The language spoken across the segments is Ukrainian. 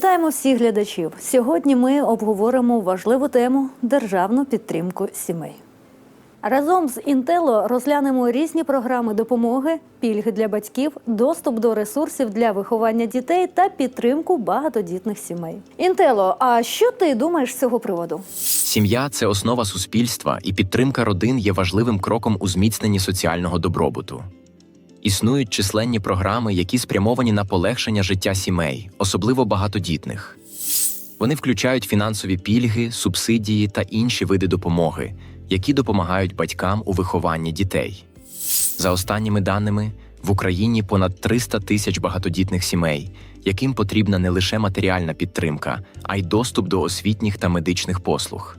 Вітаємо всіх глядачів. Сьогодні ми обговоримо важливу тему державну підтримку сімей. Разом з Інтело розглянемо різні програми допомоги, пільги для батьків, доступ до ресурсів для виховання дітей та підтримку багатодітних сімей. Інтело, а що ти думаєш з цього приводу? Сім'я це основа суспільства, і підтримка родин є важливим кроком у зміцненні соціального добробуту. Існують численні програми, які спрямовані на полегшення життя сімей, особливо багатодітних. Вони включають фінансові пільги, субсидії та інші види допомоги, які допомагають батькам у вихованні дітей. За останніми даними, в Україні понад 300 тисяч багатодітних сімей, яким потрібна не лише матеріальна підтримка, а й доступ до освітніх та медичних послуг.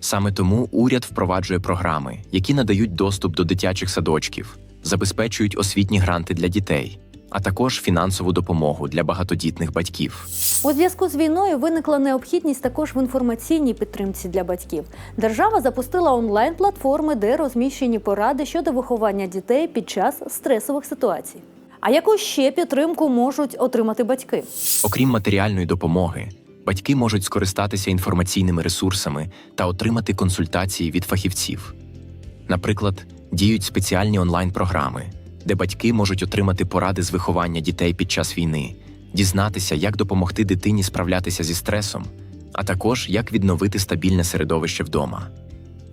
Саме тому уряд впроваджує програми, які надають доступ до дитячих садочків, забезпечують освітні гранти для дітей, а також фінансову допомогу для багатодітних батьків. У зв'язку з війною виникла необхідність також в інформаційній підтримці для батьків. Держава запустила онлайн-платформи, де розміщені поради щодо виховання дітей під час стресових ситуацій. А яку ще підтримку можуть отримати батьки? Окрім матеріальної допомоги, батьки можуть скористатися інформаційними ресурсами та отримати консультації від фахівців. Наприклад, діють спеціальні онлайн-програми, де батьки можуть отримати поради з виховання дітей під час війни, дізнатися, як допомогти дитині справлятися зі стресом, а також як відновити стабільне середовище вдома.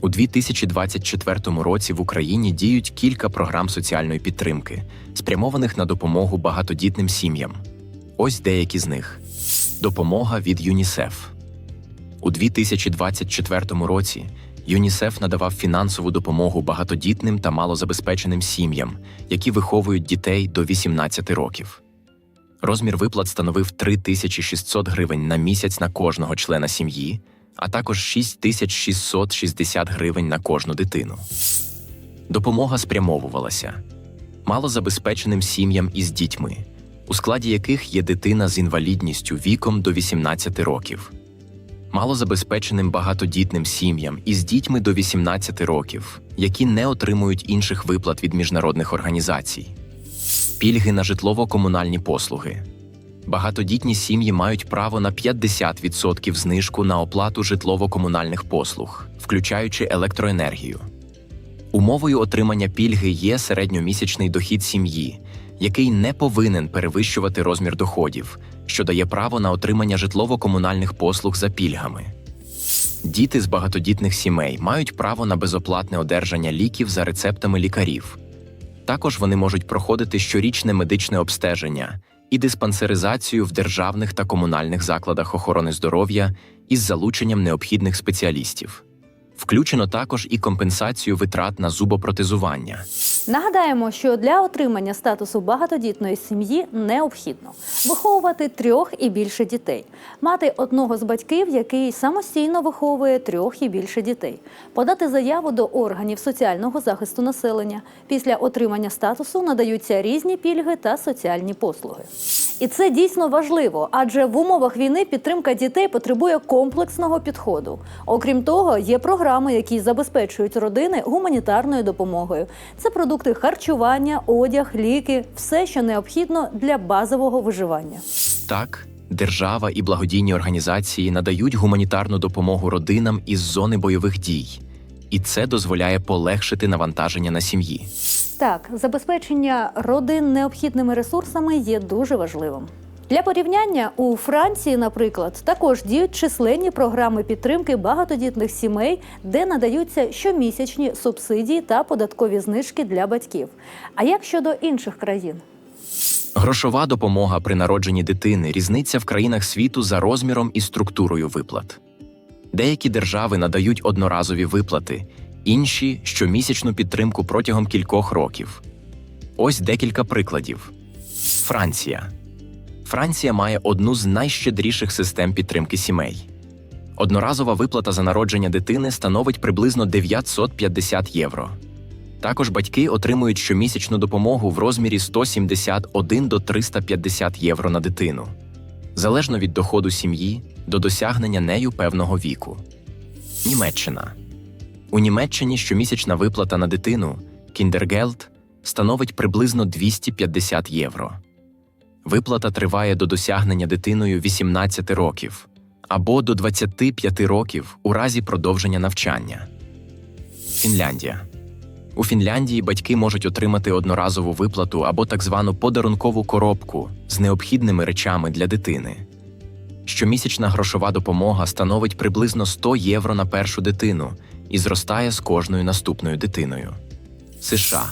У 2024 році в Україні діють кілька програм соціальної підтримки, спрямованих на допомогу багатодітним сім'ям. Ось деякі з них: допомога від ЮНІСЕФ. У 2024 році ЮНІСЕФ надавав фінансову допомогу багатодітним та малозабезпеченим сім'ям, які виховують дітей до 18 років. Розмір виплат становив 3600 гривень на місяць на кожного члена сім'ї, а також 6660 гривень на кожну дитину. Допомога спрямовувалася малозабезпеченим сім'ям із дітьми, у складі яких є дитина з інвалідністю віком до 18 років, малозабезпеченим багатодітним сім'ям із дітьми до 18 років, які не отримують інших виплат від міжнародних організацій, пільги на житлово-комунальні послуги. Багатодітні сім'ї мають право на 50% знижку на оплату житлово-комунальних послуг, включаючи електроенергію. Умовою отримання пільги є середньомісячний дохід сім'ї, який не повинен перевищувати розмір доходів, що дає право на отримання житлово-комунальних послуг за пільгами. Діти з багатодітних сімей мають право на безоплатне одержання ліків за рецептами лікарів. Також вони можуть проходити щорічне медичне обстеження і диспансеризацію в державних та комунальних закладах охорони здоров'я із залученням необхідних спеціалістів. Включено також і компенсацію витрат на зубопротезування. Нагадаємо, що для отримання статусу багатодітної сім'ї необхідно виховувати трьох і більше дітей, мати одного з батьків, який самостійно виховує трьох і більше дітей, подати заяву до органів соціального захисту населення. Після отримання статусу надаються різні пільги та соціальні послуги. І це дійсно важливо, адже в умовах війни підтримка дітей потребує комплексного підходу. Окрім того, є програми, які забезпечують родини гуманітарною допомогою. Це продукти харчування, одяг, ліки, все, що необхідно для базового виживання. Так, держава і благодійні організації надають гуманітарну допомогу родинам із зони бойових дій, і це дозволяє полегшити навантаження на сім'ї. Так, забезпечення родин необхідними ресурсами є дуже важливим. Для порівняння у Франції, наприклад, також діють численні програми підтримки багатодітних сімей, де надаються щомісячні субсидії та податкові знижки для батьків. А як щодо інших країн? Грошова допомога при народженні дитини різниця в країнах світу за розміром і структурою виплат. Деякі держави надають одноразові виплати, інші щомісячну підтримку протягом кількох років. Ось декілька прикладів. Франція. Франція має одну з найщедріших систем підтримки сімей. Одноразова виплата за народження дитини становить приблизно 950 євро. Також батьки отримують щомісячну допомогу в розмірі 171 до 350 євро на дитину, залежно від доходу сім'ї до досягнення нею певного віку. Німеччина у Німеччині щомісячна виплата на дитину Кіндергелд становить приблизно 250 євро. Виплата триває до досягнення дитиною 18 років або до 25 років у разі продовження навчання. Фінляндія. У Фінляндії батьки можуть отримати одноразову виплату або так звану подарункову коробку з необхідними речами для дитини. Щомісячна грошова допомога становить приблизно 100 євро на першу дитину і зростає з кожною наступною дитиною. США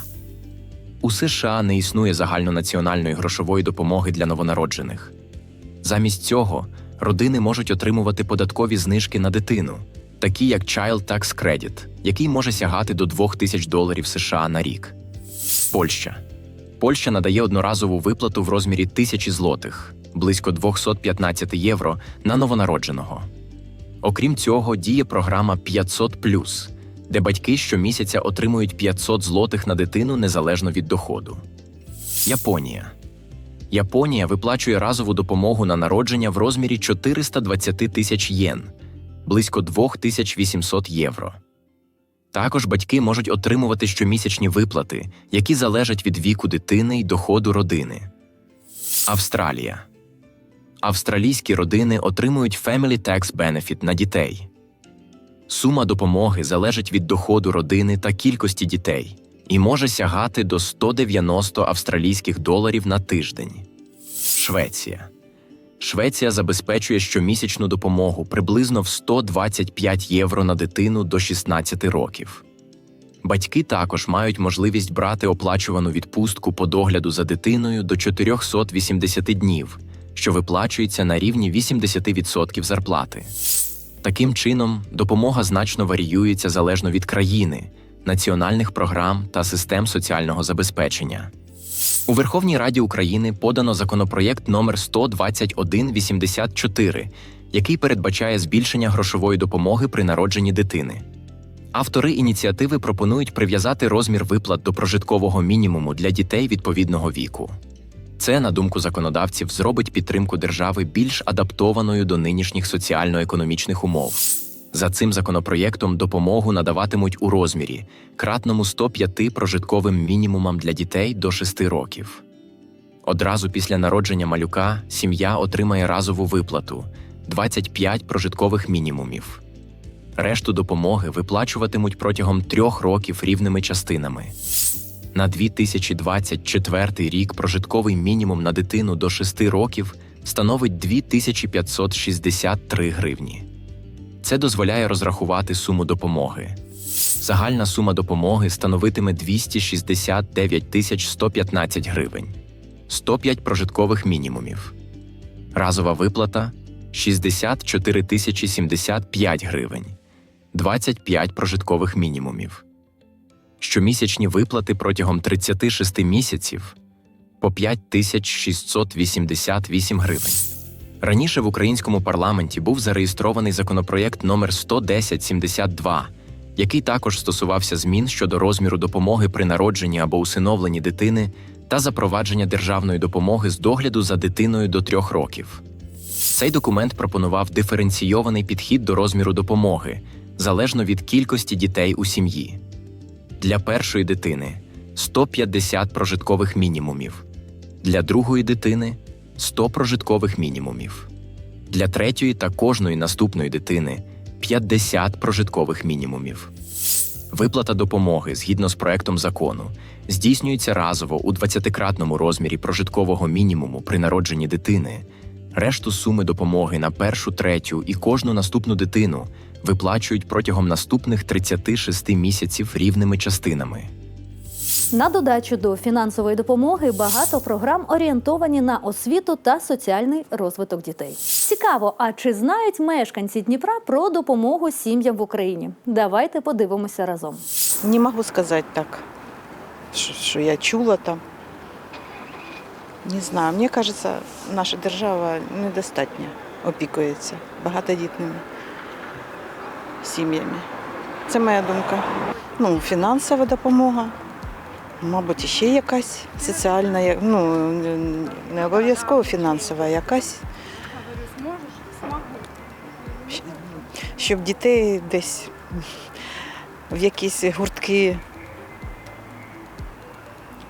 у США не існує загальнонаціональної грошової допомоги для новонароджених. Замість цього родини можуть отримувати податкові знижки на дитину, такі як Child Tax Credit, який може сягати до 2000 доларів США на рік. Польща. Польща надає одноразову виплату в розмірі 1000 злотих, близько 215 євро на новонародженого. Окрім цього, діє програма 500+, де батьки щомісяця отримують 500 злотих на дитину незалежно від доходу. Японія. Японія виплачує разову допомогу на народження в розмірі 420 тисяч єн, близько 2800 євро. Також батьки можуть отримувати щомісячні виплати, які залежать від віку дитини й доходу родини. Австралія. Австралійські родини отримують Family Tax Benefit на дітей. Сума допомоги залежить від доходу родини та кількості дітей і може сягати до 190 австралійських доларів на тиждень. Швеція. Швеція забезпечує щомісячну допомогу приблизно в 125 євро на дитину до 16 років. Батьки також мають можливість брати оплачувану відпустку по догляду за дитиною до 480 днів, що виплачується на рівні 80% зарплати. Таким чином, допомога значно варіюється залежно від країни, національних програм та систем соціального забезпечення. У Верховній Раді України подано законопроєкт номер 12184, який передбачає збільшення грошової допомоги при народженні дитини. Автори ініціативи пропонують прив'язати розмір виплат до прожиткового мінімуму для дітей відповідного віку. Це, на думку законодавців, зробить підтримку держави більш адаптованою до нинішніх соціально-економічних умов. За цим законопроєктом допомогу надаватимуть у розмірі кратному 105 прожитковим мінімумам для дітей до 6 років. Одразу після народження малюка сім'я отримає разову виплату 25 прожиткових мінімумів. Решту допомоги виплачуватимуть протягом трьох років рівними частинами. На 2024 рік прожитковий мінімум на дитину до 6 років становить 2563 гривні. Це дозволяє розрахувати суму допомоги. Загальна сума допомоги становитиме 269 115 гривень, 105 прожиткових мінімумів. Разова виплата 64 тисячі 75 гривень, 25 прожиткових мінімумів. Щомісячні виплати протягом 36 місяців по 5688 гривень. Раніше в українському парламенті був зареєстрований законопроєкт номер 11072, який також стосувався змін щодо розміру допомоги при народженні або усиновленні дитини та запровадження державної допомоги з догляду за дитиною до трьох років. Цей документ пропонував диференційований підхід до розміру допомоги залежно від кількості дітей у сім'ї. Для першої дитини 150 прожиткових мінімумів, для другої дитини 100 прожиткових мінімумів, для третьої та кожної наступної дитини 50 прожиткових мінімумів. Виплата допомоги згідно з проектом закону здійснюється разово у 20-кратному розмірі прожиткового мінімуму при народженні дитини. Решту суми допомоги на першу, третю і кожну наступну дитину виплачують протягом наступних 36 місяців рівними частинами. На додачу до фінансової допомоги багато програм орієнтовані на освіту та соціальний розвиток дітей. Цікаво, а чи знають мешканці Дніпра про допомогу сім'ям в Україні? Давайте подивимося разом. Не могу сказать так, что, что я чула там. Не знаю, мені кажется, наша держава недостатньо опікується багатодітними сім'ями. Це моя думка. Ну, фінансова допомога, мабуть, ще якась соціальна, ну, не обов'язково фінансова, якась. Щоб дітей десь в якісь гуртки,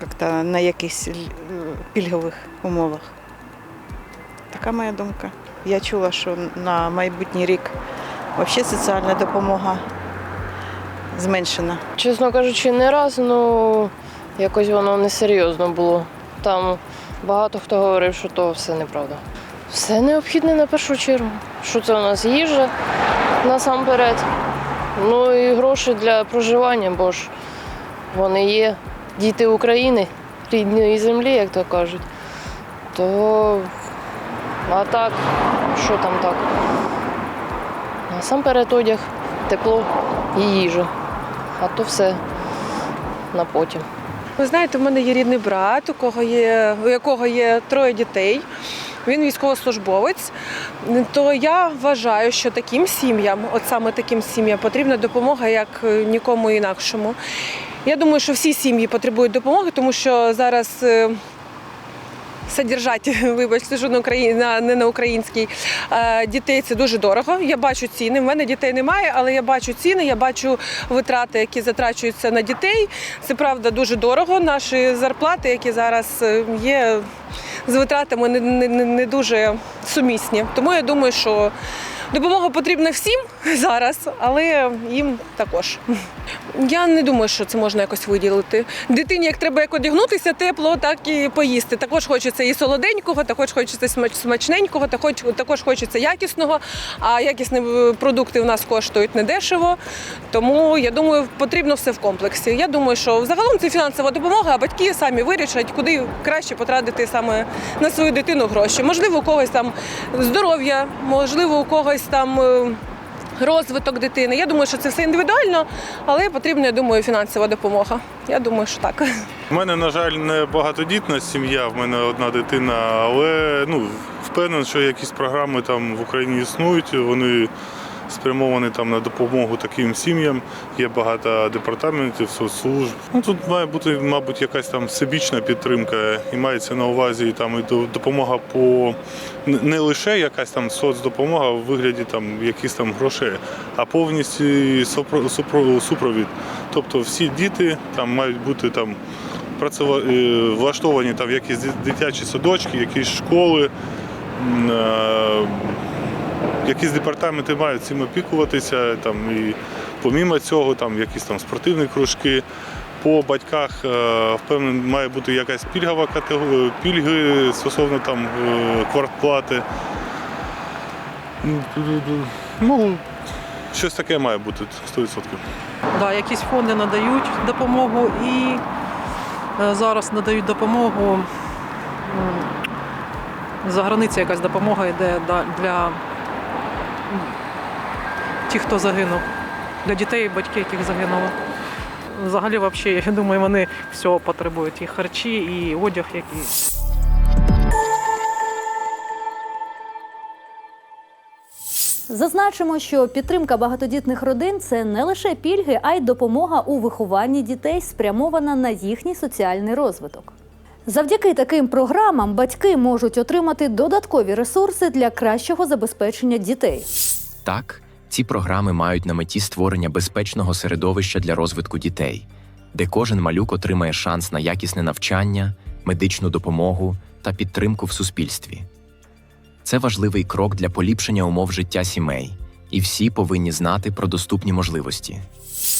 як-то на якихось пільгових умовах така моя думка. Я чула, що на майбутній рік взагалі соціальна допомога зменшена. Чесно кажучи, не раз, ну якось воно несерйозно було. Там багато хто говорив, що то все неправда. Все необхідне на першу чергу. Що це у нас їжа насамперед. Ну і гроші для проживання, бо ж вони є діти України, рідної землі, як то кажуть. То а так, що там так? Насамперед одяг, тепло і їжа. А то все на потім. Ви знаєте, в мене є рідний брат, у кого є, у якого є троє дітей. Він військовослужбовець. То я вважаю, що таким сім'ям, от саме таким сім'ям, потрібна допомога як е, нікому інакшому. Я думаю, що всі сім'ї потребують допомоги, тому що зараз. Содержати, вибачте, що на Україні не на українській е, дітей це дуже дорого. Я бачу ціни. В мене дітей немає, але я бачу ціни, я бачу витрати, які затрачуються на дітей. Це правда дуже дорого. Наші зарплати, які зараз е, є з витратами, не, не- не дуже сумісні. Тому я думаю, що допомога потрібна всім зараз, але їм також. Я не думаю, що це можна якось виділити. Дитині, як треба як одягнутися тепло, так і поїсти. Також хочеться і солоденького, також хочеться смач- смачненького, також хочеться якісного. А якісні е, продукти у нас коштують недешево. Тому я думаю, потрібно все в комплексі. Я думаю, що загалом це фінансова допомога, а батьки самі вирішать, куди краще потратити саме на свою дитину гроші. Можливо, у когось там здоров'я, можливо, у когось там. е, Розвиток дитини. Я думаю, що це все індивідуально, але потрібна, я думаю, фінансова допомога. Я думаю, що так. У мене, на жаль, не багатодітна сім'я, в мене одна дитина, але ну, впевнений, що якісь програми там в Україні існують, вони спрямовані там на допомогу таким сім'ям. Є багато департаментів, соцслужб. Ну, тут має бути, мабуть, якась там всебічна підтримка, і мається на увазі там і допомога по не- лише якась там соцдопомога в вигляді там якихось там грошей, а повністю супро- супро- супровід. Тобто всі діти там мають бути там е, влаштовані там якісь дитячі садочки, якісь школи. Якісь департаменти мають цим опікуватися, там і помімо цього, там якісь там спортивні кружки. По батьках е, впевнений, має бути якась пільгова категорія, пільги стосовно там е, квартплати. Ну, щось таке має бути 100%. Да, якісь фонди надають допомогу і е, зараз надають допомогу. За границею якась допомога йде для тих, хто загинув, для дітей і батьків, яких загинули. Взагалі, взагалі, я думаю, вони всього потребують і харчі, і одяг, який. Зазначимо, що підтримка багатодітних родин це не лише пільги, а й допомога у вихованні дітей, спрямована на їхній соціальний розвиток. Завдяки таким програмам батьки можуть отримати додаткові ресурси для кращого забезпечення дітей. Так, ці програми мають на меті створення безпечного середовища для розвитку дітей, де кожен малюк отримає шанс на якісне навчання, медичну допомогу та підтримку в суспільстві. Це важливий крок для поліпшення умов життя сімей, і всі повинні знати про доступні можливості.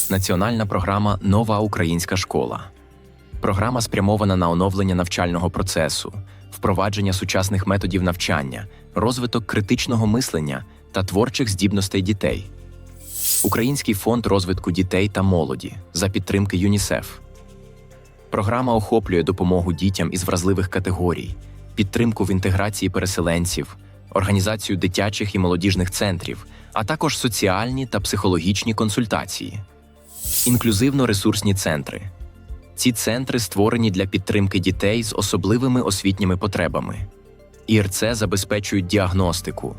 Національна програма Нова українська школа. Програма спрямована на оновлення навчального процесу, впровадження сучасних методів навчання, розвиток критичного мислення та творчих здібностей дітей. Український фонд розвитку дітей та молоді за підтримки ЮНІСЕФ. Програма охоплює допомогу дітям із вразливих категорій, підтримку в інтеграції переселенців, організацію дитячих і молодіжних центрів, а також соціальні та психологічні консультації. Інклюзивно-ресурсні центри. Ці центри створені для підтримки дітей з особливими освітніми потребами. ІРЦ забезпечують діагностику,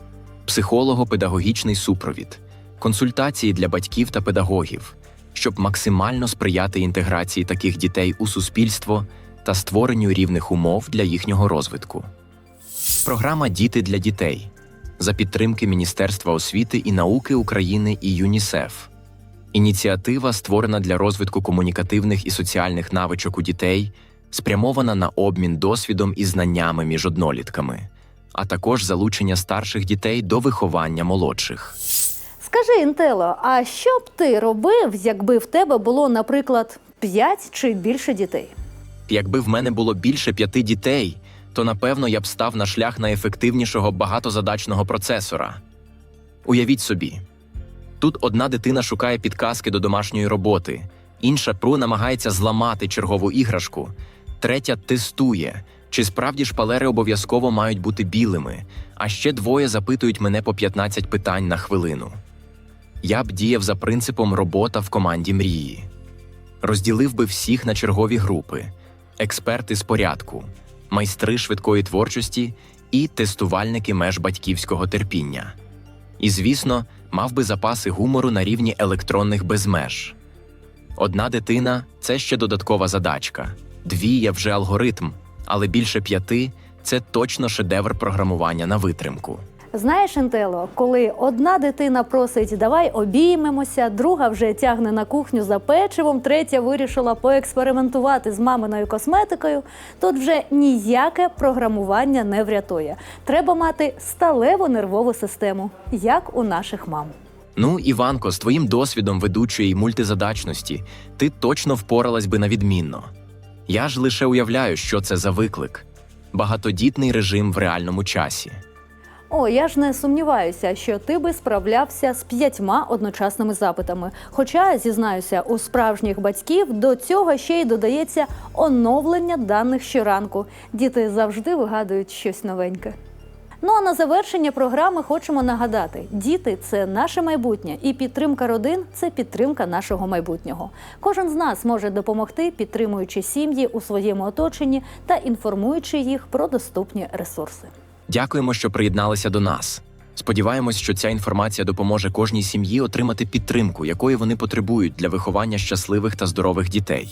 психолого-педагогічний супровід, консультації для батьків та педагогів, щоб максимально сприяти інтеграції таких дітей у суспільство та створенню рівних умов для їхнього розвитку. Програма Діти для дітей за підтримки Міністерства освіти і науки України і ЮНІСЕФ. Ініціатива створена для розвитку комунікативних і соціальних навичок у дітей, спрямована на обмін досвідом і знаннями між однолітками, а також залучення старших дітей до виховання молодших. Скажи, Інтело, а що б ти робив, якби в тебе було, наприклад, 5 чи більше дітей? Якби в мене було більше п'яти дітей, то напевно я б став на шлях найефективнішого багатозадачного процесора. Уявіть собі, тут одна дитина шукає підказки до домашньої роботи, інша пру намагається зламати чергову іграшку, третя тестує, чи справді шпалери обов'язково мають бути білими, а ще двоє запитують мене по 15 питань на хвилину. Я б діяв за принципом робота в команді мрії. Розділив би всіх на чергові групи: експерти з порядку, майстри швидкої творчості і тестувальники меж батьківського терпіння. І, звісно, мав би запаси гумору на рівні електронних безмеж. Одна дитина це ще додаткова задачка, дві є вже алгоритм, але більше п'яти це точно шедевр програмування на витримку. Знаєш, Інтело, коли одна дитина просить давай обіймемося, друга вже тягне на кухню за печивом, третя вирішила поекспериментувати з маминою косметикою, тут вже ніяке програмування не врятує. Треба мати сталеву нервову систему, як у наших мам. Ну, Іванко, з твоїм досвідом ведучої мультизадачності ти точно впоралась би на відмінно. Я ж лише уявляю, що це за виклик багатодітний режим в реальному часі. О, я ж не сумніваюся, що ти би справлявся з п'ятьма одночасними запитами. Хоча, зізнаюся, у справжніх батьків до цього ще й додається оновлення даних щоранку. Діти завжди вигадують щось новеньке. Ну а на завершення програми хочемо нагадати: діти це наше майбутнє, і підтримка родин це підтримка нашого майбутнього. Кожен з нас може допомогти, підтримуючи сім'ї у своєму оточенні та інформуючи їх про доступні ресурси. Дякуємо, що приєдналися до нас. Сподіваємось, що ця інформація допоможе кожній сім'ї отримати підтримку, якої вони потребують для виховання щасливих та здорових дітей.